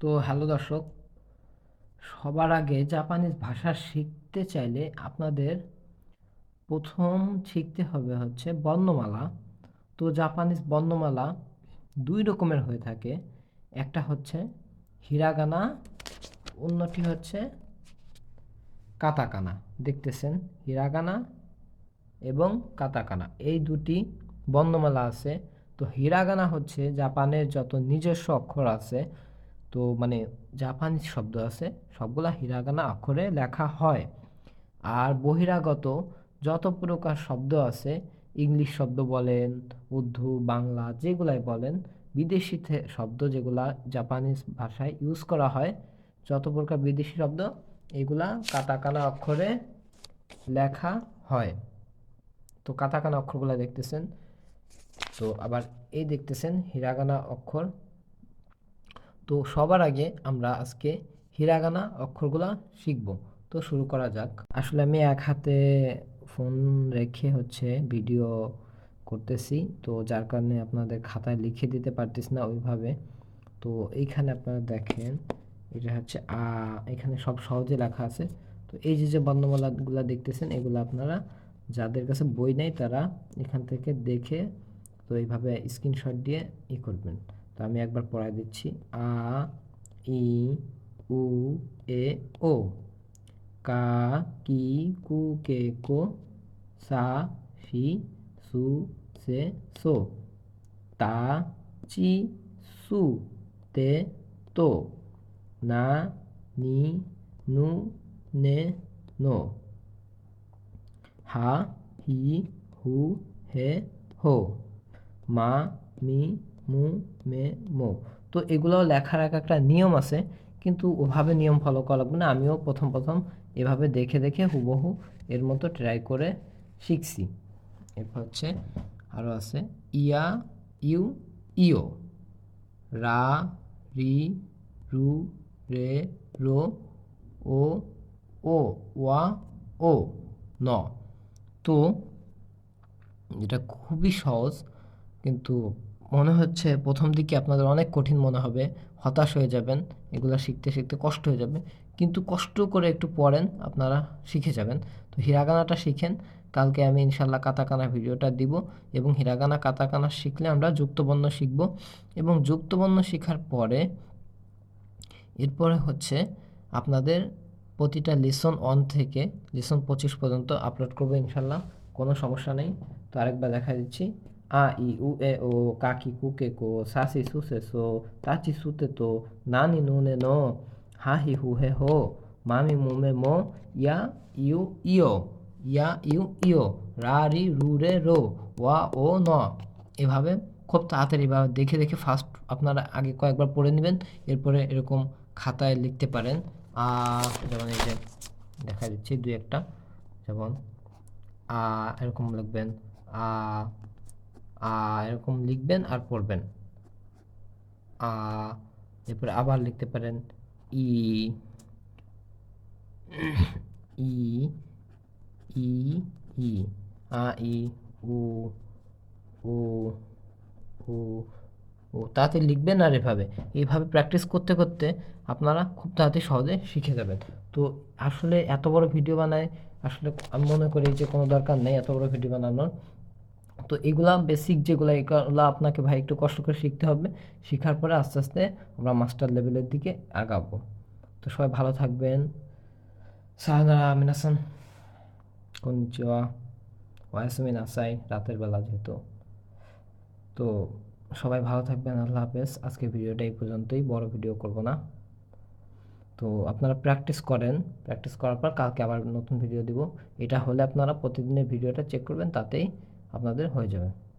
তো হ্যালো দর্শক, সবার আগে জাপানিজ ভাষা শিখতে চাইলে আপনাদের প্রথম শিখতে হবে হচ্ছে বর্ণমালা। তো জাপানিজ বর্ণমালা দুই রকমের হয়ে থাকে। একটা হচ্ছে হিরাগানা, অন্যটি হচ্ছে কাতাকানা। দেখতেছেন, হিরাগানা এবং কাতাকানা, এই দুটি বর্ণমালা আছে। তো হিরাগানা হচ্ছে জাপানের যত নিজস্ব অক্ষর আছে তো মানে জাপানিজ শব্দ আছে, সবগুলা হিরাগানা অক্ষরে লেখা হয়। আর বহিরাগত যত প্রকার শব্দ আছে, ইংলিশ শব্দ বলেন, উর্দু, বাংলা যেগুলাই বলেন, বিদেশি শব্দ যেগুলা জাপানিজ ভাষায় ইউজ করা হয়, যত প্রকার বিদেশি শব্দ, এগুলা কাটাকানা অক্ষরে লেখা হয়। তো কাটাকানা অক্ষরগুলো দেখতেছেন। তো আবার এই দেখতেছেন হিরাগানা অক্ষর। তো সবার আগে আমরা আজকে হিরাগানা অক্ষরগুলা শিখব। তো শুরু করা যাক। আসলে আমি এক হাতে ফোন রেখে হচ্ছে ভিডিও করতেছি, তো যার কারণে আপনাদের খাতায় লিখে দিতে পারতেছি না ওইভাবে। তো এইখানে আপনারা দেখেন, এটা হচ্ছে আ, এখানে সব সহজে লেখা আছে। তো এই যে যে বর্ণমালাগুলো দেখতেছেন, এগুলো আপনারা যাদের কাছে বই নেই তারা এখান থেকে দেখে তো এইভাবে স্ক্রিনশট দিয়ে ই করবেন। তো আমি একবার পড়াই দিচ্ছি। আ, ই, উ, এ, ও। কা, কি, কু, কে, কো, সা, ফি, সু, সে, সো। তা, চি, সু, তে, তো। না, নি, নু, নে, নো। হা, হি, হু, হে, হো। মা, মি মু, মে, মো। তো এগুলো লেখার এক একটা নিয়ম আছে, কিন্তু ওভাবে নিয়ম ফলো করা লাগবে না। আমিও প্রথম প্রথম এভাবে দেখে দেখে হুবহু এর মতো ট্রাই করে শিখছি। এরপর হচ্ছে আরও আছে, ইয়া, ইউ, ইও। রা, রি, রু, রে, রো, ও ও, ওয়া, ও, ন। তো এটা খুবই সহজ, কিন্তু মনে হচ্ছে প্রথম দিকে আপনাদের অনেক কঠিন মনে হবে, হতাশ হয়ে যাবেন, এগুলো শিখতে শিখতে কষ্ট হয়ে যাবে। কিন্তু কষ্ট করে একটু পড়েন, আপনারা শিখে যাবেন। তো হিরাগানাটা শিখেন, কালকে আমি ইনশাল্লাহ কাতাকানা ভিডিওটা দিব এবং হিরাগানা কাতাকানা শিখলে আমরা যুক্তবর্ণ শিখব এবং যুক্তবর্ণ শেখার পরে এরপরে হচ্ছে আপনাদের প্রতিটা লেসন অন থেকে লেসন পঁচিশ পর্যন্ত আপলোড করব ইনশাল্লাহ, কোনো সমস্যা নেই। তো আরেকবার দেখা দিচ্ছি। আ ই উ এ ও কাকি কুকে কো সাসি সুসে সো তাচি সুতে তো নানি নুনে নো হা হি হু হে মামি মুমে মো ইয়া ইউ ইও ইয়া ইউ ইও রা রি রু রে রো ওয়া ও ন এভাবে খুব তাড়াতাড়ি বা দেখে দেখে ফার্স্ট আপনারা আগে কয়েকবার পড়ে নেবেন, এরপরে এরকম খাতায় লিখতে পারেন। যেমন এই যে দেখা দিচ্ছি দুই একটা, যেমন, আ, এরকম লিখবেন, আ এরকম লিখবেন আর পড়বেন। আ এরপরে আবার লিখতে পারেন ই ই ই ই, আ, ই, উ উ উ ও তাড়াতাড়ি লিখবেন আর এভাবে। এইভাবে প্র্যাকটিস করতে করতে আপনারা খুব তাড়াতাড়ি সহজে শিখে যাবেন। তো আসলে এত বড় ভিডিও বানায়, আসলে আমি মনে করি যে কোনো দরকার নেই এত বড় ভিডিও বানানোর। তো এগুলা বেসিক যেগুলো এগুলো আপনাকে ভাই একটু কষ্ট করে শিখতে হবে। শেখার পরে আস্তে আস্তে আমরা মাস্টার লেভেলের দিকে আগাবো। তো সবাই ভালো থাকবেন। সাহানারা মিনাসান কনচিওয়া। ওয়াসমিন আসাই, রাতের বেলা যেহেতু। তো সবাই ভালো থাকবেন, আল্লাহ হাফেজ। আজকে ভিডিওটা এই পর্যন্তই, বড় ভিডিও করব না। তো আপনারা প্র্যাকটিস করেন। প্র্যাকটিস করার পর কালকে আবার নতুন ভিডিও দিব। এটা হলে আপনারা প্রতিদিনের ভিডিওটা চেক করবেন, তাতেই আপনাদের হয়ে যাবে।